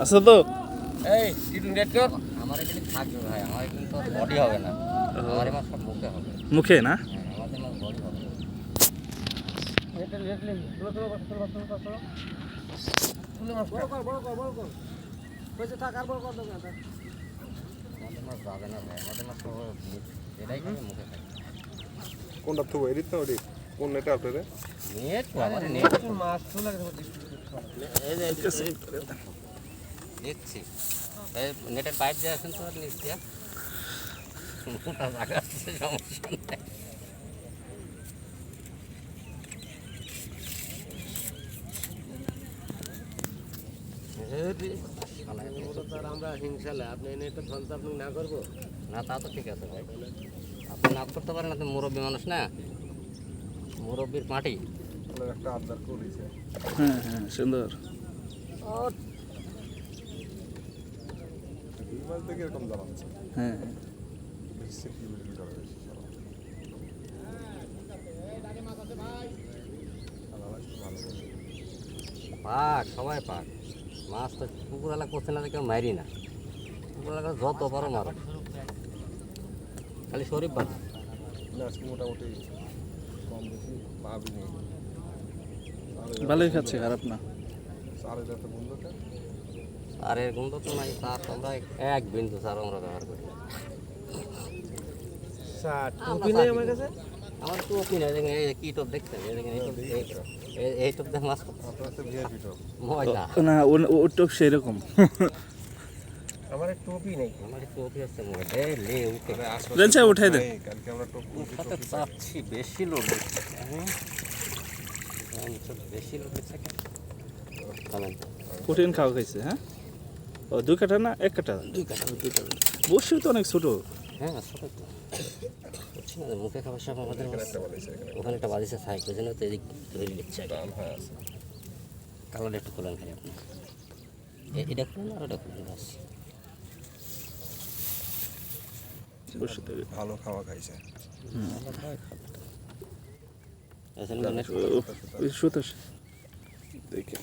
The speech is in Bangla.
আচ্ছা তো। এই টিটু নেট কর আমার এখানে থাকবে ভাই আমার এখানে তো বডি হবে না। আমার মাছ সব মুখে হবে। মুখে না? হ্যাঁ, আমাদের মাছ বডি হবে। আমাদের মাছ যাবে না ভাই আমাদের মাছ সব এটাই করে মুখে কোনটা তো এরিত না ওটি কোন নেটে আপনারে নেট মাছ তো লাগে এই যে। দেখছি। নেটের পাইপ দিয়ে আছেন তো নিচ দিয়া। সমস্যা নাই। এত আমরা হিংসালে আপনি এনে একটা আপনি না করব? না তা তো ঠিক আছে ভাই। আপনি না করতে পারেন আপনি মুরব্বী মানুষ না? মুরব্বীর মাটি। একটা আবদার করেছে। হ্যাঁ হ্যাঁ সুন্দর দুই মাস থেকে এরকম জানাচ্ছে হ্যাঁ। পাক সবাই পাক। মাছ তো পুকুর এলাকা করছে না কেউ মারি না। পুকুর এলাকা যত পারো মারো। খালি শরীফ বাদ মোটামুটি কম বেশি ভালোই খাচ্ছে খারাপ না। সাড়ে যাতে বন্ধুটা আর এর গন্ধ তো নাই তার তো আমরা এক বিন্দু সার আমরা ব্যবহার করি আমার কাছে আমার তো ওপি দেখেন এই কি টপ দেখছেন এই দেখেন এই টপ টপ দেখ মাছ টপ সেরকম আমার টুপি নেই আমার এই লে উঠে রেঞ্চা উঠাই দে এই, কালকে আমরা টপ করছি চাচ্ছি বেশি হ্যাঁ বেশি। কঠিন খাওয়া খাইছে হ্যাঁ ও দুই কাঠা না এক কাঠা? দুই কাটা দুই কাটা বসিও তো অনেক ছোট। হ্যাঁ ছোট তো। বুঝছি না মুখে খাবার সব আমাদের একটা বলেছে ওখানে একটা বাদিসে থাকে ওই জন্য তো এদিক ধরে নিচ্ছে। হয়ে একটু খোলেন খালি আপনি। এটা খুলুন আর ওটা খুলুন বাস। ভালো খাওয়া খাইছে। মনে হয় সুতোষ দেখে